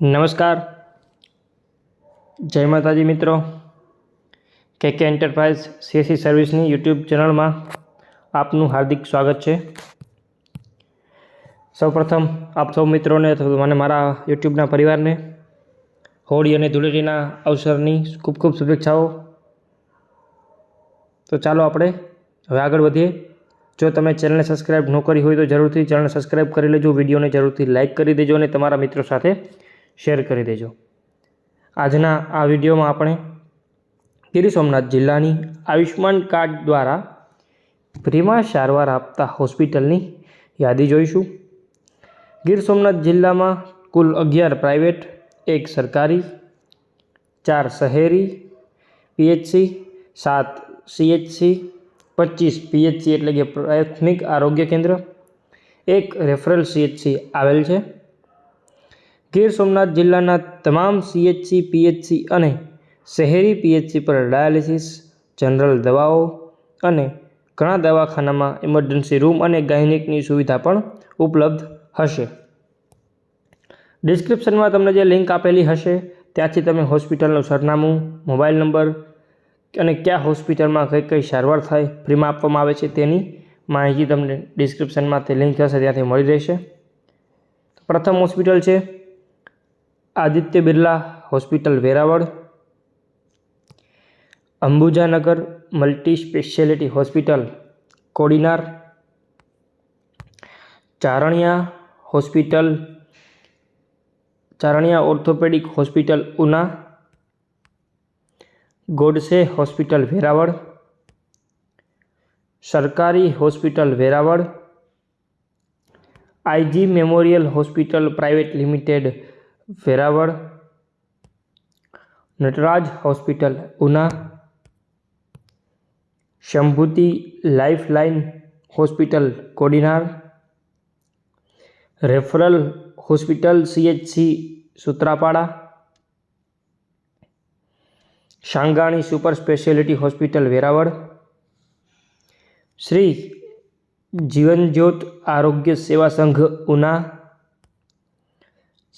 નમસ્કાર. જય માતાજી મિત્રો. કે કે એન્ટરપ્રાઇઝ સીએસસી સર્વિસની યુટ્યુબ ચેનલમાં આપનું હાર્દિક સ્વાગત છે. સૌપ્રથમ આપ સૌ મિત્રોને મને મારા યુટ્યુબના પરિવારને હોળી અને ધૂળેટીના અવસરની ખૂબ ખૂબ શુભેચ્છાઓ. તો ચાલો આપણે હવે આગળ વધીએ. જો તમે ચેનલને સબસ્ક્રાઇબ ન કરી હોય તો જરૂરથી ચેનલ સબસ્ક્રાઇબ કરી લેજો, વિડીયોને જરૂરથી લાઇક કરી દેજો અને તમારા મિત્રો સાથે શેર કરી દેજો. આજના આ વિડીયોમાં આપણે ગીર સોમનાથ જિલ્લાની આયુષ્માન કાર્ડ દ્વારા ફ્રીમાં સારવાર આપતા હોસ્પિટલની યાદી જોઈશું. ગીર સોમનાથ જિલ્લામાં કુલ અગિયાર પ્રાઇવેટ, એક સરકારી, ચાર શહેરી, પીએચસી, સાત સીએચસી, પચીસ પીએચસી એટલે કે પ્રાથમિક આરોગ્ય કેન્દ્ર, એક રેફરલ સીએચસી આવેલ છે. ગીર સોમનાથ જિલ્લાના તમામ સીએચસી પીએચસી અને શહેરી પીએચસી પર ડાયાલિસિસ, જનરલ દવાઓ અને ઘણા દવાખાનામાં ઇમરજન્સી રૂમ અને ગાયનિકની સુવિધા પણ ઉપલબ્ધ હશે. ડિસ્ક્રિપ્શનમાં તમને જે લિંક આપેલી હશે, ત્યાંથી તમે હોસ્પિટલનું સરનામું, મોબાઈલ નંબર અને કયા હોસ્પિટલમાં કઈ કઈ સારવાર થાય, ફ્રીમાં આપવામાં આવે છે તેની માહિતી તમને ડિસ્ક્રિપ્શનમાં તે લિંક હશે, ત્યાંથી મળી રહેશે. પ્રથમ હોસ્પિટલ છે Aditya Birla hospital Veraval Ambujanagar multi speciality hospital Kodinar Charaniya hospital Charaniya orthopaedic hospital Una Godse hospital Veraval સરકારી hospital Veraval IG memorial hospital private limited Veraval, Nataraj hospital, Una, Shambhuti lifeline hospital, Kodinar, referral hospital, CHC, Sutrapada, Shangani super speciality hospital, Veraval, Shri Jeevanjyot Arogya Seva Sangh, Una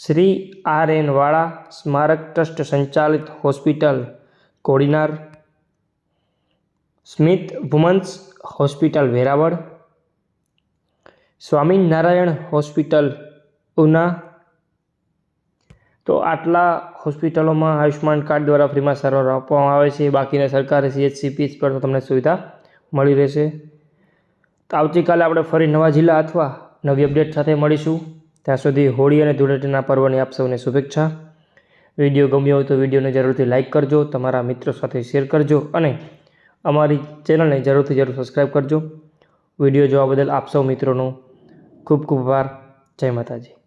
Shri R N વાળા સ્મારક trust સંચાલિત hospital, Kodinar. Smit women's hospital, Veraval. Swaminarayan hospital, Una. તો આટલા હોસ્પિટલોમાં Ayushman card દ્વારા ફ્રીમાં સારવાર આપવામાં આવે છે. બાકીના સરકારી સીએચસી પીચ પર તમને સુવિધા મળી રહેશે. તો આવતીકાલે આપણે ફરી નવા જિલ્લા અથવા નવી અપડેટ સાથે મળીશું. ત્યાં સુધી હોળી અને ધૂળેટીના પર્વની આપ સૌને શુભેચ્છા. વીડિયો ગમ્યો હોય તો વિડીયોને જરૂરથી લાઇક કરજો, તમારા મિત્રો સાથે શેર કરજો અને અમારી ચેનલને જરૂરથી જરૂર સબસ્ક્રાઈબ કરજો. વીડિયો જોવા બદલ આપ સૌ મિત્રોનો ખૂબ ખૂબ આભાર. જય માતાજી.